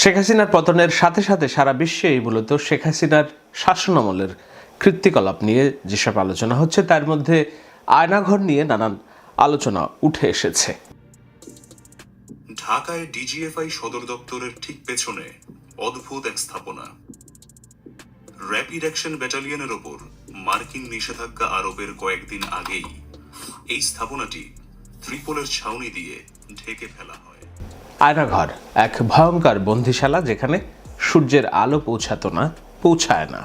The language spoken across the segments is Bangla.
শেখ হাসিনার পতনের সাথে সাথে সারা বিশ্বেই মূলত শেখ হাসিনার শাসনামলের কৃত্তিকলাপ নিয়ে যেসব আলোচনা হচ্ছে, তার মধ্যে আয়নাঘর নিয়ে নানান আলোচনা উঠে এসেছে। ঢাকায় ডিজিএফআই সদর দপ্তরের ঠিক পেছনে অদ্ভুত এক স্থাপনা। র্যাপিড অ্যাকশন ব্যাটালিয়নের ওপর মার্কিন নিষেধাজ্ঞা আরোপের কয়েকদিন আগেই এই স্থাপনাটি ত্রিপোলের ছাউনি দিয়ে ঢেকে ফেলা হয়। আয়নাঘর, এক ভয়ঙ্কর বন্দিশালা যেখানে সূর্যের আলো পৌঁছাতো না, পৌঁছায় না।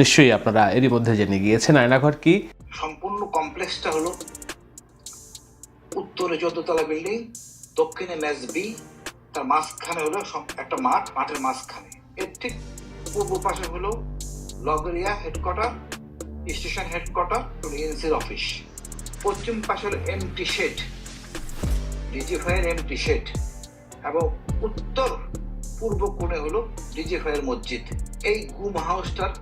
নিশ্চয়ই আপনারা এরই মধ্যে জেনে গিয়েছেন আয়নাঘর কি। সম্পূর্ণ কমপ্লেক্সটা হলো উত্তরে চোদ্দতলা বিল্ডিং, দক্ষিণে ম্যাচ বি তার মাঝখানে হলো একটা মাঠ, মাঠের মাঝখানে। এর ঠিক পূর্ব পাশে হলো লগরিয়া হেডকোয়ার্টার স্টেশন হেডকোয়ার্টার এনসির অফিস পশ্চিম পাশে হলো এমটি শেড ডিজিফাইয়ের এমটি শেড এবং উত্তর পূর্ব কোণে হলো ডিজিফাইয়ের মসজিদ। এই গুম হাউসটার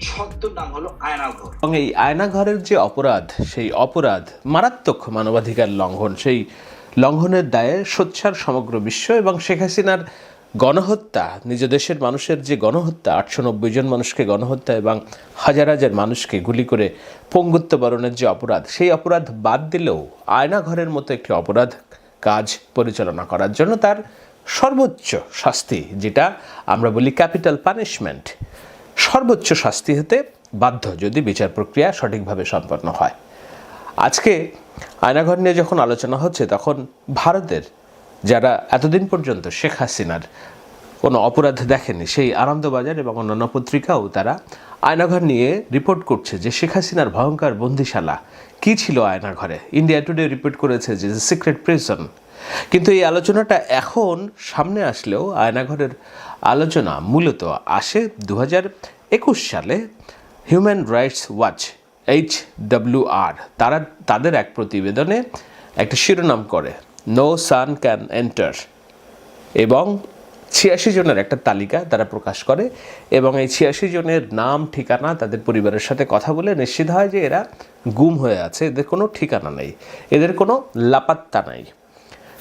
ছদ্ম নাম হলো আয়নাঘর। এবং এই আয়নাঘরের যে অপরাধ, সেই অপরাধ মারাত্মক মানবাধিকার লঙ্ঘন, সেই লঙ্ঘনের দায়ে সোচ্চার সমগ্র বিশ্ব এবং শেখ হাসিনার গণহত্যা, নিজ দেশের মানুষের যে গণহত্যা, আটশো নব্বই জন মানুষকে গণহত্যা এবং হাজার হাজার মানুষকে গুলি করে পঙ্গুত্ব বরণের যে অপরাধ, সেই অপরাধ বাদ দিলেও আয়নাঘরের মতো একটি অপরাধ কাজ পরিচালনা করার জন্য তার সর্বোচ্চ শাস্তি, যেটা আমরা বলি ক্যাপিটাল পানিশমেন্ট। সর্বোচ্চ শাস্তি হতে বাধ্য যদি বিচার প্রক্রিয়া সঠিকভাবে সম্পন্ন হয়। আজকে আয়নাঘর নিয়ে যখন আলোচনা হচ্ছে, তখন ভারতের যারা এতদিন পর্যন্ত শেখ হাসিনার কোনো অপরাধ দেখেনি, সেই আনন্দবাজার এবং অন্যান্য পত্রিকাও তারা আয়নাঘর নিয়ে রিপোর্ট করছে যে শেখ হাসিনার ভয়ঙ্কর বন্দিশালা কি ছিল আয়নাঘরে ইন্ডিয়া টুডে রিপোর্ট করেছে যে সিক্রেট প্রিজন কিন্তু এই আলোচনাটা এখন সামনে আসলেও আয়নাঘরের আলোচনা মূলত আসে দু একুশ সালে human rights watch H W আর তারা তাদের এক প্রতিবেদনে একটা শিরোনাম করে নো সান ক্যান এন্টার এবং ছিয়াশি জনের একটা তালিকা তারা প্রকাশ করে এবং এই ছিয়াশি জনের নাম, ঠিকানা তাদের পরিবারের সাথে কথা বলে নিশ্চিত হয় যে এরা গুম হয়ে আছে। এদের কোনো ঠিকানা নেই। এদের কোনো লাপাত্তা নাই।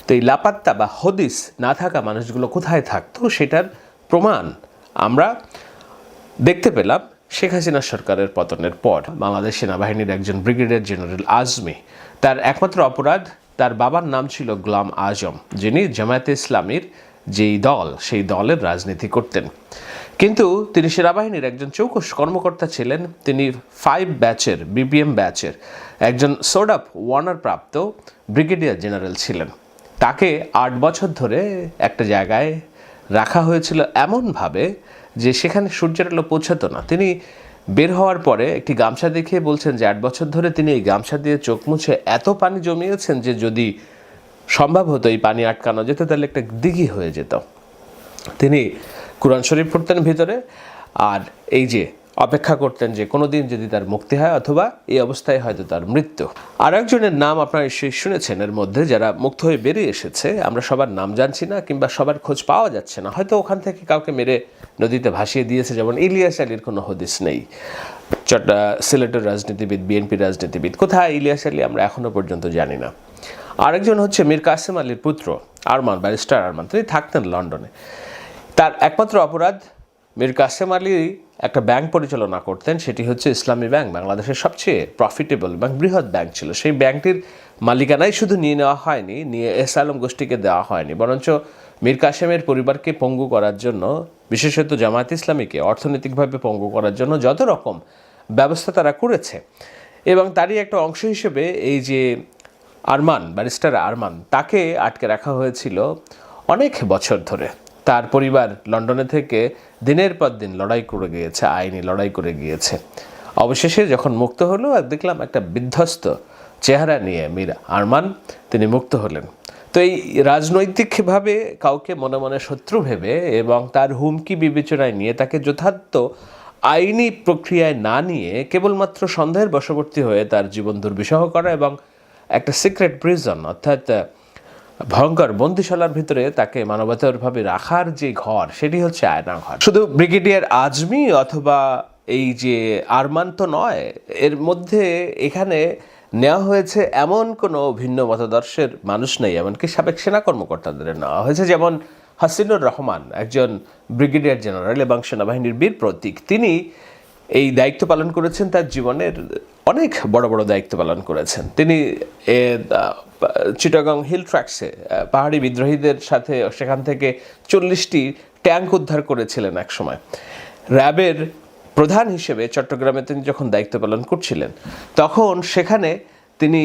তো এই লাপাত্তা বা হদিস না থাকা মানুষগুলো কোথায় থাকতো সেটার প্রমাণ আমরা দেখতে পেলাম শেখ হাসিনা সরকারের পতনের পর। বাংলাদেশ সেনাবাহিনীর একজন ব্রিগেডিয়ার জেনারেল আজমি, তার একমাত্র অপরাধ তার বাবার নাম ছিল গোলাম আজম, যিনি জামায়াতে ইসলামীর যেই দল, সেই দলের রাজনীতি করতেন। কিন্তু তিনি সেনাবাহিনীর একজন চৌকস কর্মকর্তা ছিলেন। তিনি ফাইভ ব্যাচের বিবিএম ব্যাচের একজন সোডাপ ওয়ার্নার প্রাপ্ত ব্রিগেডিয়ার জেনারেল ছিলেন। তাকে আট বছর ধরে একটা জায়গায় রাখা হয়েছিল এমনভাবে যে সেখানে সূর্যের আলো পৌঁছাতো না। তিনি বের হওয়ার পরে একটি গামছা দেখিয়ে বলছেন যে আট বছর ধরে তিনি এই গামছা দিয়ে চোখ মুছে এত পানি জমিয়েছেন যে যদি সম্ভব হতো এই পানি আটকানো যেত, তাহলে একটা দিঘি হয়ে যেত। তিনি কোরআন শরীফ পড়তেন ভিতরে, আর এই যে অপেক্ষা করতেন যে কোনো দিন যদি তার মুক্তি হয় অথবা এই অবস্থায় হয়তো তার মৃত্যু। আর একজনের নাম আপনারা নিশ্চয়ই শুনেছেন, এর মধ্যে যারা মুক্ত হয়ে বেরিয়ে এসেছে, আমরা সবার নাম জানছি না কিংবা সবার খোঁজ পাওয়া যাচ্ছে না। হয়তো ওখান থেকে কাউকে মেরে নদীতে ভাসিয়ে দিয়েছে, যেমন ইলিয়াস আলীর কোনো হদিস নেই। চট্টা সিলেটের রাজনীতিবিদ বিএনপি রাজনীতিবিদ, কোথায় ইলিয়াস আলী আমরা এখনও পর্যন্ত জানি না। আরেকজন হচ্ছে মীর কাসেম আলীর পুত্র, আরমান, ব্যারিস্টার আরমান। তিনি থাকতেন লন্ডনে। তার একমাত্র অপরাধ মীর কাসেম আলী একটা ব্যাংক পরিচালনা করতেন, সেটি হচ্ছে ইসলামী ব্যাংক, বাংলাদেশের সবচেয়ে প্রফিটেবল এবং বৃহৎ ব্যাংক ছিল। সেই ব্যাংকটির মালিকানাই শুধু নিয়ে নেওয়া হয়নি, নিয়ে এস আলম গোষ্ঠীকে দেওয়া হয়নি। বরঞ্চ মীর কাসেমের পরিবারকে পঙ্গু করার জন্য, বিশেষত জামায়াত ইসলামীকে অর্থনৈতিকভাবে পঙ্গু করার জন্য যত রকম ব্যবস্থা তারা করেছে। এবং তারই একটা অংশ হিসেবে এই যে আরমান, ব্যারিস্টার আরমান, তাকে আটকে রাখা হয়েছিল অনেক বছর ধরে। তার পরিবার লন্ডনে থেকে দিনের পর দিন লড়াই করে গিয়েছে, আইনি লড়াই করে গিয়েছে। অবশেষে যখন মুক্ত হলো, আর দেখলাম একটা বিধ্বস্ত চেহারা নিয়ে মীর আরমান তিনি মুক্ত হলেন। তো এই রাজনৈতিকভাবে কাউকে মনে মনে শত্রু ভেবে এবং তার হুমকি বিবেচনায় নিয়ে তাকে যথার্থ আইনি প্রক্রিয়ায় না নিয়ে কেবলমাত্র সন্দেহের বশবর্তী হয়ে তার জীবন দুর্বিষহ করা এবং একটা সিক্রেট প্রিজন অর্থাৎ ভয়ঙ্কর বন্দিশালার ভিতরে তাকে মানবতারভাবে রাখার যে ঘর, সেটি হচ্ছে আয়না ঘর শুধু ব্রিগেডিয়ার আজমি অথবা এই যে আরমান তো নয়, এর মধ্যে এখানে নেওয়া হয়েছে এমন কোনো ভিন্ন মতাদর্শের মানুষ নেই, এমনকি সাবেক সেনা কর্মকর্তাদের নেওয়া হয়েছে। যেমন হাসিনুর রহমান, একজন ব্রিগেডিয়ার জেনারেল এবং সেনাবাহিনীর বীর প্রতীক। তিনি এই দায়িত্ব পালন করেছেন তার জীবনের অনেক বড় বড় দায়িত্ব পালন করেছেন। তিনি এ, চিটাগং হিল ট্র্যাক্সে পাহাড়ি বিদ্রোহীদের সাথে সেখান থেকে চল্লিশটি ট্যাঙ্ক উদ্ধার করেছিলেন একসময়। র্যাবের প্রধান হিসেবে চট্টগ্রামে তিনি যখন দায়িত্ব পালন করছিলেন তখন সেখানে তিনি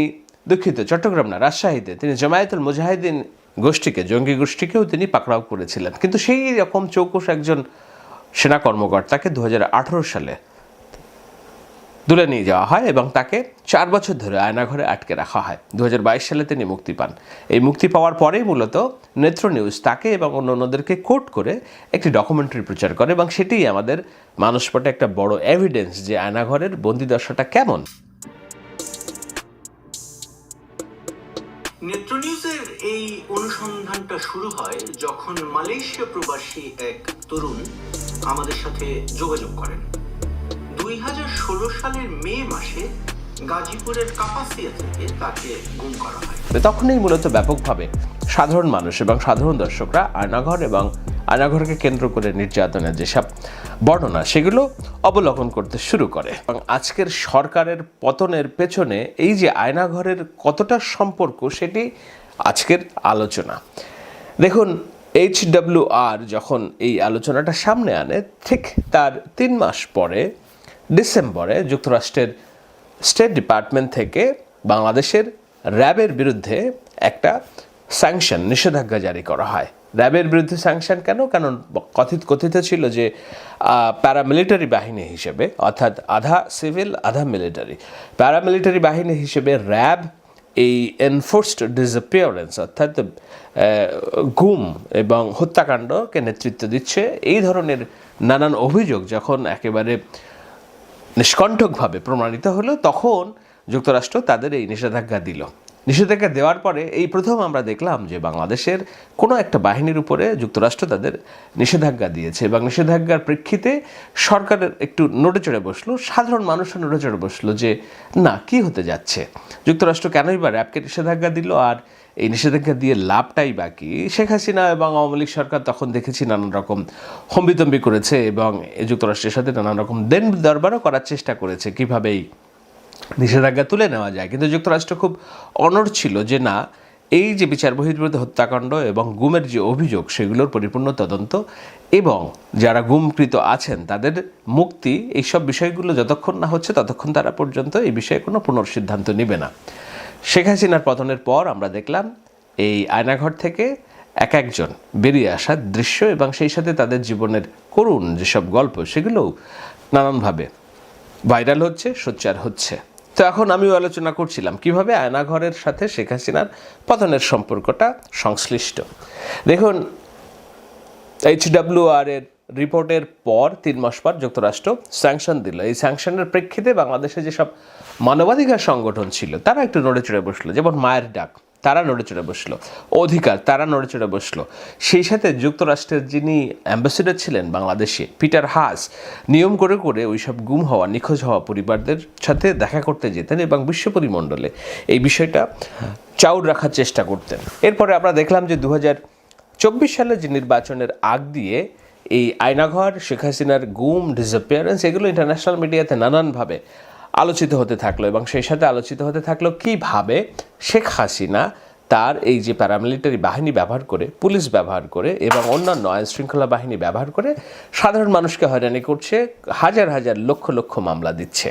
দুঃখিত চট্টগ্রাম না রাজশাহীতে তিনি জামায়াতুল মুজাহিদিন গোষ্ঠীকে জঙ্গি গোষ্ঠীকেও তিনি পাকড়াও করেছিলেন। কিন্তু সেই রকম চৌকুশ একজন সেনা কর্মকর্তাকে দু হাজার আঠারো সালে তুলে নিয়ে যাওয়া হয় এবং তাকে চার বছর ধরে আয়নাঘরে আটকে রাখা হয়। দু হাজার বাইশ সালে তিনি মুক্তি পান। এই মুক্তি পাওয়ার পরেই মূলত নেত্র নিউজ তাকে এবং অন্য অন্যদেরকে কোট করে একটি ডকুমেন্টারি প্রচার করে এবং সেটিই আমাদের মানসপটে একটা বড় এভিডেন্স যে আয়নাঘরের বন্দিদশাটা কেমন। এই অনুসন্ধানটা শুরু হয় যখন মালয়েশিয়া প্রবাসী এক তরুণ আমাদের সাথে যোগাযোগ করেন। দুই হাজার ষোলো সালের মে মাসে গাজীপুরের কাপাসিয়া থেকে তাকে গুম করা হয়। তখনই মূলত ব্যাপকভাবে সাধারণ মানুষ এবং সাধারণ দর্শকরা আয়নাঘর এবং আয়নাঘরকে কেন্দ্র করে নির্যাতনের যেসব বর্ণনা, সেগুলো অবলোকন করতে শুরু করে। এবং আজকের সরকারের পতনের পেছনে এই যে আয়নাঘরের কতটা সম্পর্ক, সেটি আজকের আলোচনা। দেখুন, এইচ আর যখন এই আলোচনাটা সামনে আনে, ঠিক তার তিন মাস পরে ডিসেম্বরে যুক্তরাষ্ট্রের স্টেট ডিপার্টমেন্ট থেকে বাংলাদেশের র্যাবের বিরুদ্ধে একটা স্যাংশন, নিষেধাজ্ঞা জারি করা হয়। র্যাবের বিরুদ্ধে স্যাংশন কেন? কারণ কথিত কথিত ছিল যে প্যারামিলিটারি বাহিনী হিসেবে, অর্থাৎ আধা সিভিল, আধা মিলিটারি। প্যারামিলিটারি বাহিনী হিসেবে র্যাব এই এনফোর্সড ডিসঅ্যাপিয়ারেন্স, অর্থাৎ গুম এবং হত্যাকাণ্ডকে নেতৃত্ব দিচ্ছে, এই ধরনের নানান অভিযোগ যখন একেবারে নিষ্কণ্ঠকভাবে প্রমাণিত হলো, তখন যুক্তরাষ্ট্র তাদের এই নিষেধাজ্ঞা দিল। নিষেধাজ্ঞা দেওয়ার পরে এই প্রথম আমরা দেখলাম যে বাংলাদেশের কোনো একটা বাহিনীর উপরে যুক্তরাষ্ট্র তাদের নিষেধাজ্ঞা দিয়েছে এবং নিষেধাজ্ঞার প্রেক্ষিতে সরকারের একটু নড়ে চড়ে বসল, সাধারণ মানুষও নড়ে চড়ে বসল যে, না, কি হতে যাচ্ছে? যুক্তরাষ্ট্র কেনই বা র্যাবকে নিষেধাজ্ঞা দিল আর এই নিষেধাজ্ঞা দিয়ে লাভটাই বাকি। শেখ হাসিনা এবং আওয়ামী লীগ সরকার তখন দেখেছি নানান রকম হম্বিতম্বি করেছে এবং যুক্তরাষ্ট্রের সাথে নানান রকম দেন দরবারও করার চেষ্টা করেছে কীভাবেই নিষেধাজ্ঞা তুলে নেওয়া যায়। কিন্তু যুক্তরাষ্ট্র খুব অনড় ছিল যে না, এই যে বিচার বহির্ভূত হত্যাকাণ্ড এবং গুমের যে অভিযোগ সেগুলোর পরিপূর্ণ তদন্ত এবং যারা গুমকৃত আছেন তাদের মুক্তি, এইসব বিষয়গুলো যতক্ষণ না হচ্ছে ততক্ষণ তারা পর্যন্ত এই বিষয়ে কোনো পুনর্সিদ্ধান্ত নেবে না। শেখ হাসিনার পতনের পর আমরা দেখলাম এই আয়নাঘর থেকে এক একজন বেরিয়ে আসার দৃশ্য এবং সেই সাথে তাদের জীবনের করুণ যেসব গল্প সেগুলোও নানানভাবে ভাইরাল হচ্ছে, সোচ্চার হচ্ছে। তো এখন আমিও আলোচনা করছিলাম কীভাবে আয়নাঘরের সাথে শেখ হাসিনার পতনের সম্পর্কটা সংশ্লিষ্ট। দেখুন, এইচডাব্লিউআর এর রিপোর্টের পর তিন মাস পর যুক্তরাষ্ট্র স্যাংশন দিল। এই স্যাংশনের প্রেক্ষিতে বাংলাদেশে যেসব মানবাধিকার সংগঠন ছিল, তারা একটু নড়ে চড়ে বসল। যেমন মায়ের ডাক, তারা নড়ে চড়ে বসল। অধিকার, তারা নড়ে চড়ে বসল। সেই সাথে যুক্তরাষ্ট্রের যিনি অ্যাম্বাসেডর ছিলেন বাংলাদেশে, পিটার হাস, নিয়ম করে করে ওইসব গুম হওয়া, নিখোঁজ হওয়া পরিবারদের সাথে দেখা করতে যেতেন এবং বিশ্ব পরিমণ্ডলে এই বিষয়টা চাউর রাখার চেষ্টা করতেন। এরপরে আমরা দেখলাম যে দু চব্বিশ সালে যে নির্বাচনের আগ দিয়ে এই আয়নাঘর, শেখ হাসিনার গুম ডিসঅ্যাপিয়ারেন্স এগুলো ইন্টারন্যাশনাল মিডিয়াতে নানানভাবে আলোচিত হতে থাকল এবং সেই সাথে আলোচিত হতে থাকল কীভাবে শেখ হাসিনা তার এই যে প্যারামিলিটারি বাহিনী ব্যবহার করে, পুলিশ ব্যবহার করে এবং অন্যান্য আইন শৃঙ্খলা বাহিনী ব্যবহার করে সাধারণ মানুষকে হয়রানি করছে, হাজার হাজার লক্ষ লক্ষ মামলা দিচ্ছে।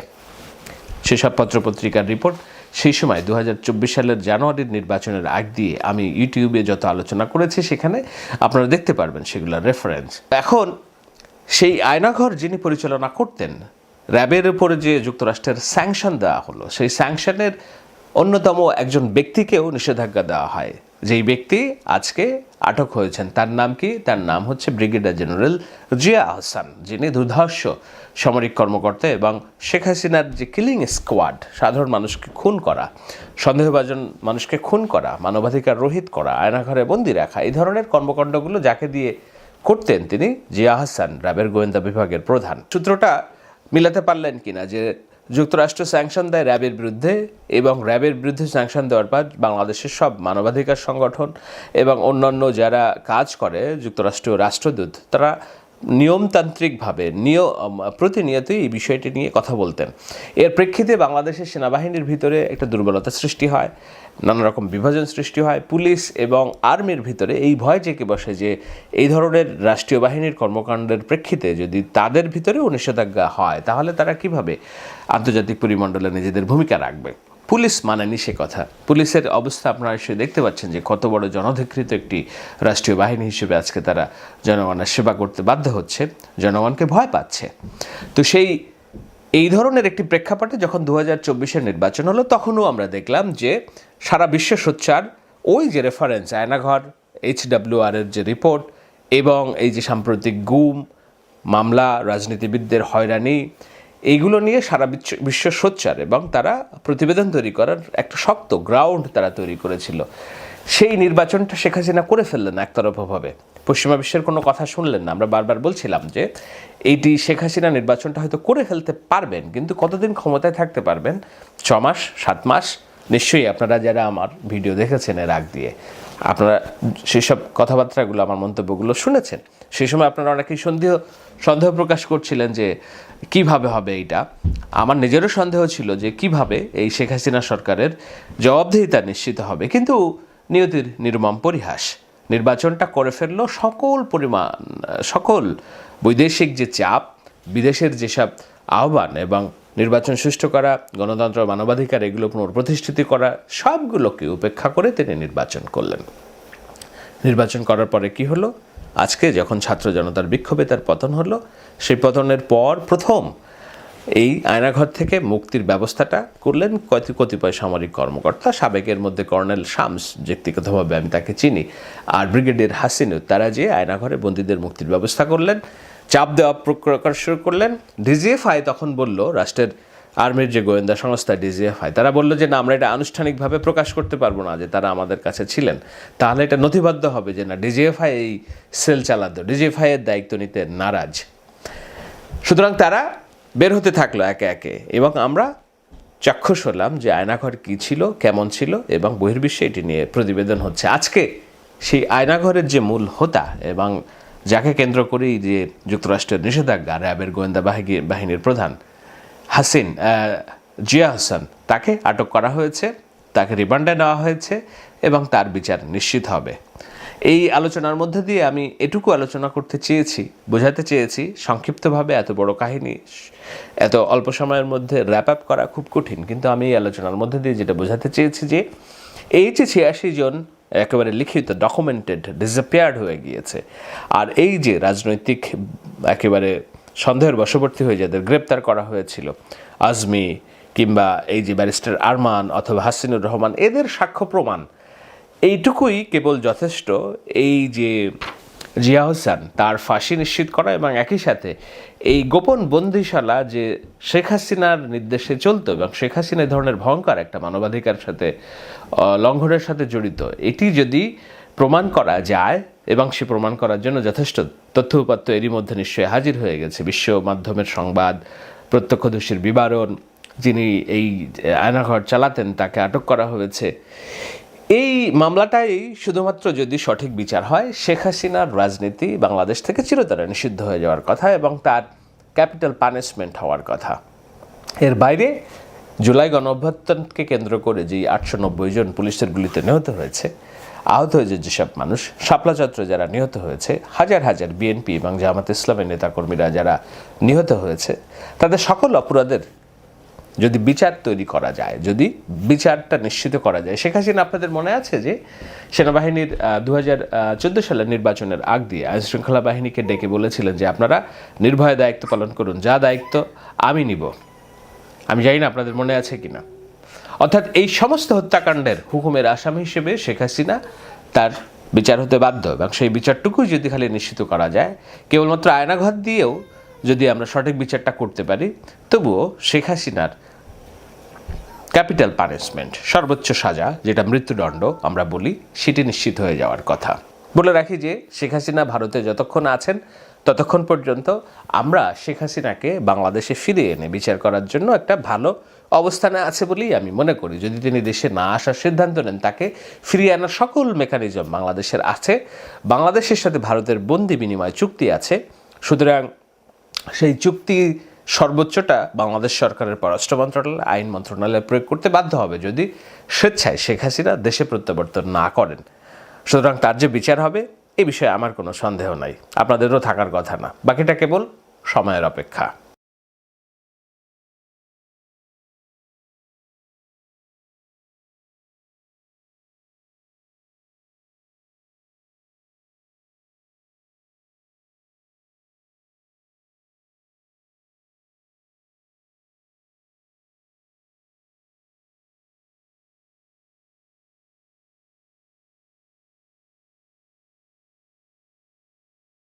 সেসব পত্রপত্রিকার রিপোর্ট। সেই সময় দু হাজার চব্বিশ সালের জানুয়ারির নির্বাচনের আগ দিয়ে আমি ইউটিউবে যত আলোচনা করেছি সেখানে আপনারা দেখতে পারবেন সেগুলোর রেফারেন্স এখন সেই আয়নাঘর যিনি পরিচালনা করতেন, র্যাবের উপরে যে যুক্তরাষ্ট্রের স্যাংশন দেওয়া হলো, সেই স্যাংশনের অন্যতম একজন ব্যক্তিকেও নিষেধাজ্ঞা দেওয়া হয়। যেই ব্যক্তি আজকে আটক হয়েছেন, তার নাম কি? তার নাম হচ্ছে ব্রিগেডিয়ার জেনারেল জিয়া আহসান, যিনি দুর্ধর্ষ সামরিক কর্মকর্তা এবং শেখ হাসিনার যে কিলিং স্কোয়াড, সাধারণ মানুষকে খুন করা, সন্দেহভাজন মানুষকে খুন করা, মানবাধিকার রহিত করা, আয়নাঘরে বন্দি রাখা, এই ধরনের কর্মকাণ্ডগুলো যাকে দিয়ে করতেন তিনি জিয়া আহসান র্যাবের গোয়েন্দা বিভাগের প্রধান। সূত্রটা মিলাতে পারলেন কিনা যে যুক্তরাষ্ট্র স্যাংশন দেয় র্যাবের বিরুদ্ধে এবং র্যাবের বিরুদ্ধে স্যাংশন দেওয়ার পর বাংলাদেশের সব মানবাধিকার সংগঠন এবং অন্যান্য যারা কাজ করে যুক্তরাষ্ট্রীয় রাষ্ট্রদূত, তারা নিয়মতান্ত্রিকভাবে, নিয় প্রতিনিয়তই এই বিষয়টি নিয়ে কথা বলতেন। এর প্রেক্ষিতে বাংলাদেশের সেনাবাহিনীর ভিতরে একটা দুর্বলতা সৃষ্টি হয়, নানা রকম বিভাজন সৃষ্টি হয়, পুলিশ এবং আর্মির ভিতরে। এই ভয় জেঁকে বসে যে এই ধরনের রাষ্ট্রীয় বাহিনীর কর্মকাণ্ডের প্রেক্ষিতে যদি তাদের ভিতরেও নিষেধাজ্ঞা হয়, তাহলে তারা কীভাবে আন্তর্জাতিক পরিমণ্ডলে নিজেদের ভূমিকা রাখবে। পুলিশ মানেনি সে কথা। পুলিশের অবস্থা আপনারা এসে দেখতে পাচ্ছেন যে কত বড় জনধিকৃত একটি রাষ্ট্রীয় বাহিনী হিসেবে আজকে তারা জনগণের সেবা করতে বাধ্য হচ্ছে, জনগণকে ভয় পাচ্ছে। তো সেই, এই ধরনের একটি প্রেক্ষাপটে যখন দু হাজার নির্বাচন হলো, তখনও আমরা দেখলাম যে সারা বিশ্ব সোচ্চার, ওই যে রেফারেন্স আয়নাঘর এইচ এর যে রিপোর্ট এবং এই যে সাম্প্রতিক গুম, মামলা, রাজনীতিবিদদের হয়রানি এইগুলো নিয়ে সারা বিশ্ব সোচ্চার এবং তারা প্রতিবেদন তৈরি করার একটা শক্ত গ্রাউন্ড তারা তৈরি করেছিল। সেই নির্বাচনটা শেখ হাসিনা করে ফেললেন একতরফাভাবে। পশ্চিমা বিশ্বের কোনো কথা শুনলেন না। আমরা বারবার বলছিলাম যে, এইটি শেখ হাসিনা নির্বাচনটা হয়তো করে ফেলতে পারবেন, কিন্তু কতদিন ক্ষমতায় থাকতে পারবেন? ছ মাস? সাত মাস? নিশ্চয়ই আপনারা যারা আমার ভিডিও দেখেছেন এর আগ দিয়ে, আপনারা সেসব কথাবার্তাগুলো, আমার মন্তব্যগুলো শুনেছেন। সেই সময় আপনারা অনেকেই সন্দেহ সন্দেহ প্রকাশ করছিলেন যে কীভাবে হবে এইটা। আমার নিজেরও সন্দেহ ছিল যে কীভাবে এই শেখ হাসিনা সরকারের জবাবদিহিতা নিশ্চিত হবে। কিন্তু নিয়তির নির্মম পরিহাস, নির্বাচনটা করে ফেলল সকল পরিমাণ, সকল বৈদেশিক যে চাপ, বিদেশের যেসব আহ্বান এবং নির্বাচন সুষ্ঠু করা, গণতন্ত্র মানবাধিকার এগুলো পুনঃপ্রতিষ্ঠিত করা, সবগুলোকে উপেক্ষা করে তিনি নির্বাচন করলেন। নির্বাচন করার পরে কি হলো? আজকে যখন ছাত্র জনতার বিক্ষোভে তার পতন হলো, সেই পতনের পর প্রথম এই আয়নাঘর থেকে মুক্তির ব্যবস্থাটা করলেন কতি কতিপয় সামরিক কর্মকর্তা। সাবেকের মধ্যে কর্নেল শামস ব্যক্তিগতভাবে আমি তাকে চিনি, আর ব্রিগেডিয়ার হাসিনু, তারা যে আয়নাঘরে বন্দীদের মুক্তির ব্যবস্থা করলেন, চাপ দেওয়া প্রকার শুরু করলেন। ডিজিএফআই তখন বলল, রাষ্ট্রের আর্মির যে গোয়েন্দা সংস্থা ডিজিএফআই, তারা বলল যে, না, আমরা এটা আনুষ্ঠানিকভাবে প্রকাশ করতে পারব না যে, তারা আমাদের কাছে ছিলেন। তাহলে এটা নথিবদ্ধ হবে যে, না, ডিজিএফআই এই সেল চালাতো, ডিজিএফআই এর দায়িত্ব নিতে নারাজ। সুতরাং তারা বের হতে থাকল একে একে এবং আমরা চাক্ষুষ হলাম যে, আয়নাঘর কী ছিল, কেমন ছিল এবং বহির্বিশ্বে এটি নিয়ে প্রতিবেদন হচ্ছে। আজকে সেই আয়নাঘরের যে মূল হোতা এবং যাকে কেন্দ্র করেই যে যুক্তরাষ্ট্রের নিষেধাজ্ঞা, র্যাবের গোয়েন্দা বাহিনী, বাহিনীর প্রধান হাসিন জিয়া হাসান, তাকে আটক করা হয়েছে, তাকে রিমান্ডে নেওয়া হয়েছে এবং তার বিচার নিশ্চিত হবে। এই আলোচনার মধ্যে দিয়ে আমি এটুকু আলোচনা করতে চেয়েছি, বোঝাতে চেয়েছি সংক্ষিপ্তভাবে এত বড় কাহিনী, এত অল্প সময়ের মধ্যে র্যাপ আপ করা খুব কঠিন, কিন্তু আমি এই আলোচনার মধ্যে দিয়ে যেটা বোঝাতে চেয়েছি যে এই যে ছিয়াশি জন একেবারে লিখিত ডকুমেন্টেড ডিসঅ্যাপিয়ার্ড হয়ে গিয়েছে। আর এই যে রাজনৈতিক, একেবারে সন্দেহের বশবর্তী হয়ে যাদের গ্রেপ্তার করা হয়েছিল। আজমি কিংবা এই যে ব্যারিস্টার আরমান অথবা হাসিনুর রহমান, এদের সাক্ষ্য প্রমাণ। এইটুকুই কেবল যথেষ্ট। এই যে জিয়া হোসেন, তার ফাঁসি নিশ্চিত করা এবং একই সাথে এই গোপন বন্দিশালা যে শেখ হাসিনার নির্দেশে চলতো এবং শেখ হাসিনা ধরনের ভয়ঙ্কর একটা মানবাধিকার সাথে লঙ্ঘনের সাথে জড়িত, এটি যদি প্রমাণ করা যায় এবং সে প্রমাণ করার জন্য যথেষ্ট তথ্য উপাত্ত এরই মধ্যে নিশ্চয়ই হাজির হয়ে গেছে। বিশ্ব মাধ্যমের সংবাদ, প্রত্যক্ষদর্শীর বিবরণ, যিনি এই আয়নাঘর চালাতেন, তাকে আটক করা হয়েছে। এই মামলাটাই শুধুমাত্র যদি সঠিক বিচার হয়, শেখ হাসিনার রাজনীতি বাংলাদেশ থেকে চিরতরে নিষিদ্ধ হয়ে যাওয়ার কথা এবং তার ক্যাপিটাল পানিশমেন্ট হওয়ার কথা। এর বাইরে জুলাই গণ অভ্যুত্থানকে কেন্দ্র করে যে আটশো নব্বই জন পুলিশের গুলিতে নিহত হয়েছে আহত হয়েছে যেসব মানুষ। শাপলা চত্র যারা নিহত হয়েছে, হাজার হাজার বিএনপি এবং জামাত ইসলামের নেতাকর্মীরা যারা নিহত হয়েছে, তাদের সকল অপরাধের যদি বিচার তৈরি করা যায়, যদি বিচারটা নিশ্চিত করা যায়, শেখ হাসিনা আপনাদের মনে আছে যে সেনাবাহিনীর দু হাজার চোদ্দ সালের নির্বাচনের আগ দিয়ে আইন শৃঙ্খলা বাহিনীকে ডেকে বলেছিলেন যে আপনারা নির্ভয়ে দায়িত্ব পালন করুন, যা দায়িত্ব আমি নিব। আমি জানি না আপনাদের মনে আছে কিনা। অর্থাৎ এই সমস্ত হত্যাকাণ্ডের হুকুমের আসামি হিসেবে শেখ হাসিনা তার বিচার হতে বাধ্য, এবং সেই বিচারটুকু যদি খালি নিশ্চিত করা যায়, কেবলমাত্র আয়নাঘর দিয়েও যদি আমরা সঠিক বিচারটা করতে পারি, তবুও শেখ হাসিনার ক্যাপিটাল পানিশমেন্ট, সর্বোচ্চ সাজা, যেটা মৃত্যুদণ্ড আমরা বলি, সেটি নিশ্চিত হয়ে যাওয়ার কথা। বলে রাখি যে, শেখ হাসিনা ভারতে যতক্ষণ আছেন, ততক্ষণ পর্যন্ত আমরা শেখ হাসিনাকে বাংলাদেশে ফিরিয়ে এনে বিচার করার জন্য একটা ভালো অবস্থানে আছে বলেই আমি মনে করি। যদি তিনি দেশে না আসার সিদ্ধান্ত নেন, তাকে ফিরিয়ে আনার সকল মেকানিজম বাংলাদেশের আছে। বাংলাদেশের সাথে ভারতের বন্দি বিনিময় চুক্তি আছে। সুতরাং সেই চুক্তি সর্বোচ্চটা বাংলাদেশ সরকারের পররাষ্ট্র মন্ত্রণালয় আইন মন্ত্রণালয় প্রয়োগ করতে বাধ্য হবে। যদি স্বেচ্ছায় শেখ হাসিনা দেশে প্রত্যাবর্তন না করেন, সুতরাং তার যে বিচার হবে, এ বিষয়ে আমার কোনো সন্দেহ নাই। আপনাদেরও থাকার কথা না। বাকিটা কেবল সময়ের অপেক্ষা।